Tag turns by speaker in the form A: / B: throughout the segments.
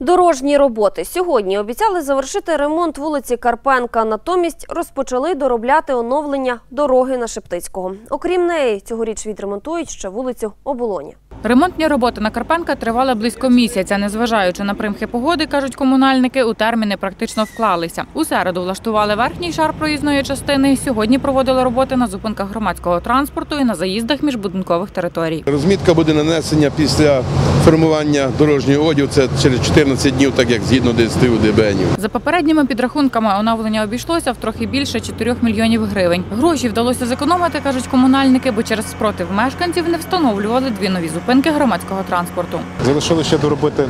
A: Дорожні роботи сьогодні обіцяли завершити ремонт вулиці Карпенка. Натомість розпочали доробляти оновлення дороги на Шептицького. Окрім неї, цьогоріч відремонтують ще вулицю Оболоні.
B: Ремонтні роботи на Карпенка тривали близько місяця. Незважаючи на примхи погоди, кажуть комунальники, у терміни практично вклалися. У середу влаштували верхній шар проїзної частини. Сьогодні проводили роботи на зупинках громадського транспорту і на заїздах міжбудинкових територій.
C: Розмітка буде нанесення після формування дорожнього одягу. Це через 14 днів, так як згідно ДСТУ ДБНів.
B: За попередніми підрахунками оновлення обійшлося в трохи більше 4 мільйонів гривень. Гроші вдалося зекономити, кажуть комунальники, бо через спротив мешканців не встановлювали дві нові зупинки громадського транспорту.
D: Залишили ще доробити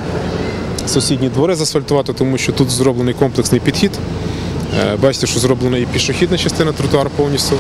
D: сусідні двори заасфальтувати, тому що тут зроблений комплексний підхід. Е, Бачите, що зроблена і пішохідна частина тротуару повністю.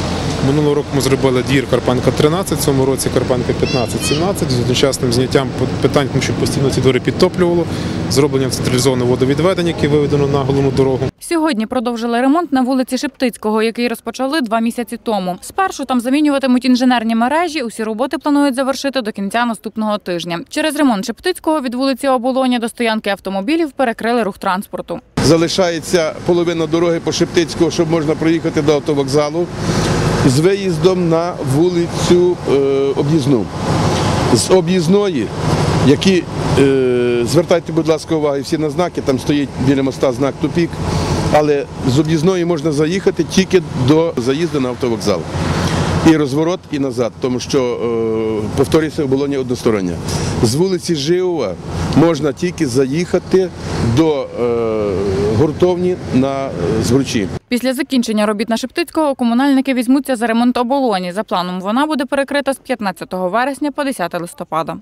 D: Минулого року ми зробили двір Карпанка 13, в цьому році Карпанка 15-17 з одночасним зняттям питань, тому що постійно ці двори підтоплювало, зробленням централізованого водовідведення, яке виведено на головну дорогу.
B: Сьогодні продовжили ремонт на вулиці Шептицького, який розпочали два місяці тому. Спершу там замінюватимуть інженерні мережі. Усі роботи планують завершити до кінця наступного тижня. Через ремонт Шептицького від вулиці Оболоні до стоянки автомобілів перекрили рух транспорту.
C: Залишається половина дороги по Шептицького, щоб можна проїхати до автовокзалу з виїздом на вулицю е, об'їзну. З об'їзної, які е, звертайте, будь ласка, увагу, всі на знаки, там стоїть біля моста знак тупік, але з об'їзної можна заїхати тільки до заїзду на автовокзал. І розворот, і назад, тому що, е, повторюся, оболоні одностороння. З вулиці Живова можна тільки заїхати до е, гуртовні на Згурчі.
B: Після закінчення робіт на Шептицького комунальники візьмуться за ремонт оболоні. За планом вона буде перекрита з 15 вересня по 10 листопада.